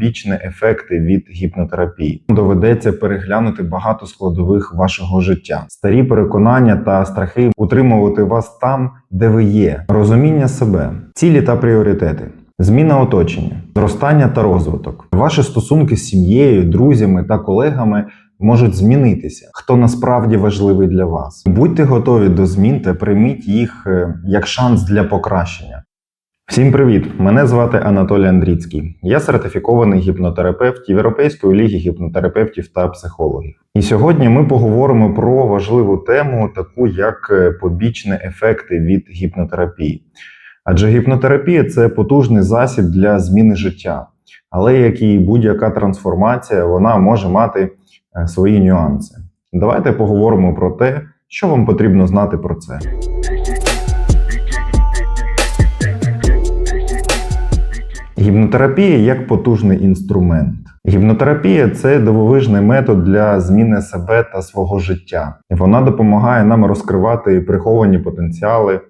побічні ефекти від гіпнотерапії. Доведеться переглянути багато складових вашого життя, старі переконання та страхи утримувати вас там, де ви є, розуміння себе, цілі та пріоритети. Зміна оточення, зростання та розвиток. Ваші стосунки з сім'єю, друзями та колегами можуть змінитися, хто насправді важливий для вас. Будьте готові до змін та прийміть їх е, як шанс для покращення. Всім привіт! Мене звати Анатолій Андріцький. Я сертифікований гіпнотерапевт Європейської ліги гіпнотерапевтів та психологів. І сьогодні ми поговоримо про важливу тему, таку як е, побічні ефекти від гіпнотерапії. Адже гіпнотерапія це потужний засіб для зміни життя, але як і будь-яка трансформація, вона може мати е, свої нюанси. Давайте поговоримо про те, що вам потрібно знати про це. Гіпнотерапія як потужний інструмент. Гіпнотерапія це дивовижний метод для зміни себе та свого життя. Вона допомагає нам розкривати приховані потенціали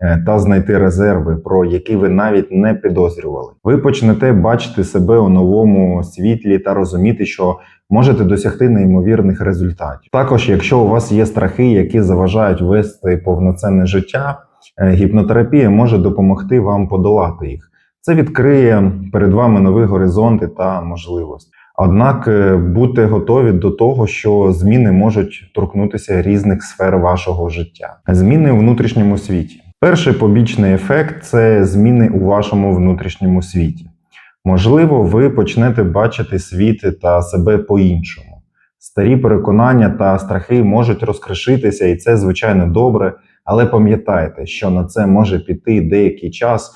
е, та знайти резерви, про які ви навіть не підозрювали. Ви почнете бачити себе у новому світлі та розуміти, що можете досягти неймовірних результатів. Також, якщо у вас є страхи, які заважають вести повноцінне життя, е, гіпнотерапія може допомогти вам подолати їх. Це відкриє перед вами нові горизонти та можливості. Однак е, будьте готові до того, що зміни можуть торкнутися різних сфер вашого життя. Зміни у внутрішньому світі. Перший побічний ефект це зміни у вашому внутрішньому світі. Можливо, ви почнете бачити світ та себе по-іншому. Старі переконання та страхи можуть розкришитися, і це звичайно добре, але пам'ятайте, що на це може піти деякий час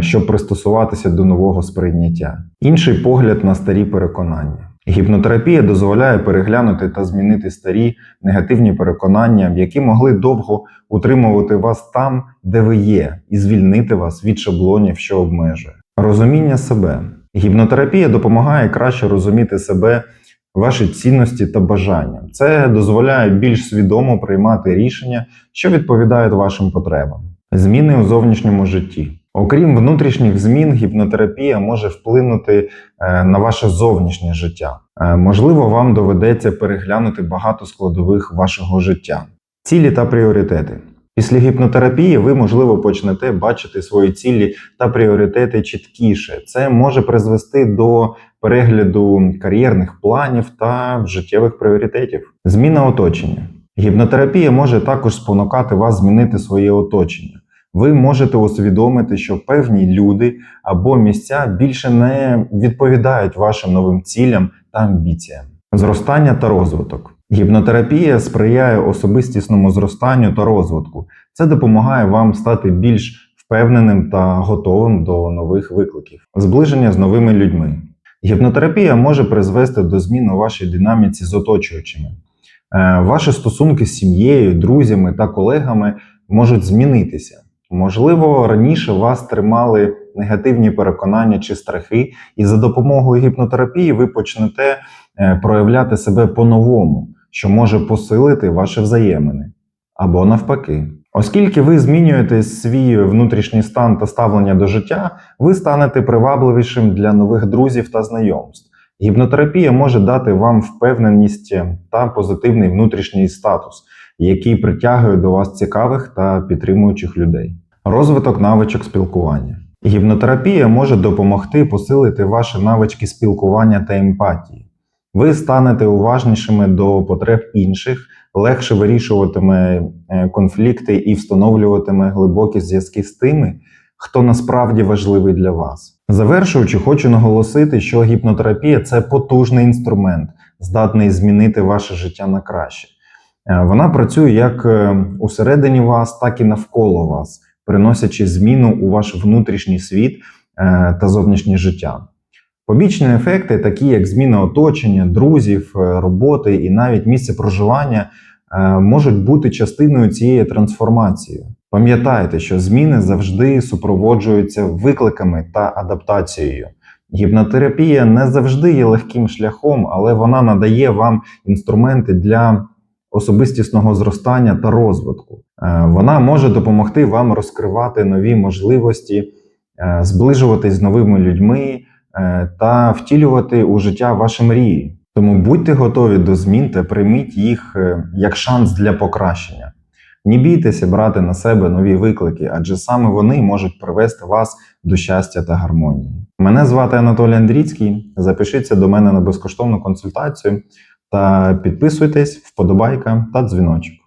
щоб пристосуватися до нового сприйняття. Інший погляд на старі переконання. Гіпнотерапія дозволяє переглянути та змінити старі негативні переконання, які могли довго утримувати вас там, де ви є, і звільнити вас від шаблонів, що обмежує. Розуміння себе. Гіпнотерапія допомагає краще розуміти себе, ваші цінності та бажання. Це дозволяє більш свідомо приймати рішення, що відповідають вашим потребам. Зміни у зовнішньому житті. Окрім внутрішніх змін, гіпнотерапія може вплинути е, на ваше зовнішнє життя. Е, Можливо, вам доведеться переглянути багато складових вашого життя, цілі та пріоритети. Після гіпнотерапії ви, можливо, почнете бачити свої цілі та пріоритети чіткіше. Це може призвести до перегляду кар'єрних планів та життєвих пріоритетів. Зміна оточення. Гіпнотерапія може також спонукати вас змінити своє оточення. Ви можете усвідомити, що певні люди або місця більше не відповідають вашим новим цілям та амбіціям. Зростання та розвиток. Гіпнотерапія сприяє особистісному зростанню та розвитку. Це допомагає вам стати більш впевненим та готовим до нових викликів. Зближення з новими людьми. Гіпнотерапія може призвести до змін у вашій динаміці з оточуючими. Е, Ваші стосунки з сім'єю, друзями та колегами можуть змінитися. Можливо, раніше вас тримали негативні переконання чи страхи, і за допомогою гіпнотерапії ви почнете е, проявляти себе по-новому, що може посилити ваші взаємини або навпаки. Оскільки ви змінюєте свій внутрішній стан та ставлення до життя, ви станете привабливішим для нових друзів та знайомств. Гіпнотерапія може дати вам впевненість та позитивний внутрішній статус, який притягує до вас цікавих та підтримуючих людей. Розвиток навичок спілкування. Гіпнотерапія може допомогти посилити ваші навички спілкування та емпатії. Ви станете уважнішими до потреб інших, легше вирішуватиме е, конфлікти і встановлюватиме глибокі зв'язки з тими, хто насправді важливий для вас. Завершуючи, хочу наголосити, що гіпнотерапія це потужний інструмент, здатний змінити ваше життя на краще. Е, Вона працює як е, усередині вас, так і навколо вас, приносячи зміну у ваш внутрішній світ е, та зовнішнє життя. Побічні ефекти, такі як зміна оточення, друзів, роботи і навіть місце проживання, можуть бути частиною цієї трансформації. Пам'ятайте, що зміни завжди супроводжуються викликами та адаптацією. Гіпнотерапія не завжди є легким шляхом, але вона надає вам інструменти для особистісного зростання та розвитку. Е, Вона може допомогти вам розкривати нові можливості, е, зближуватись з новими людьми, е, та втілювати у життя ваші мрії. Тому будьте готові до змін та прийміть їх як шанс для покращення. Не бійтеся брати на себе нові виклики, адже саме вони можуть привести вас до щастя та гармонії. Мене звати Анатолій Андрійський. Запишіться до мене на безкоштовну консультацію та підписуйтесь, вподобайка та дзвіночок.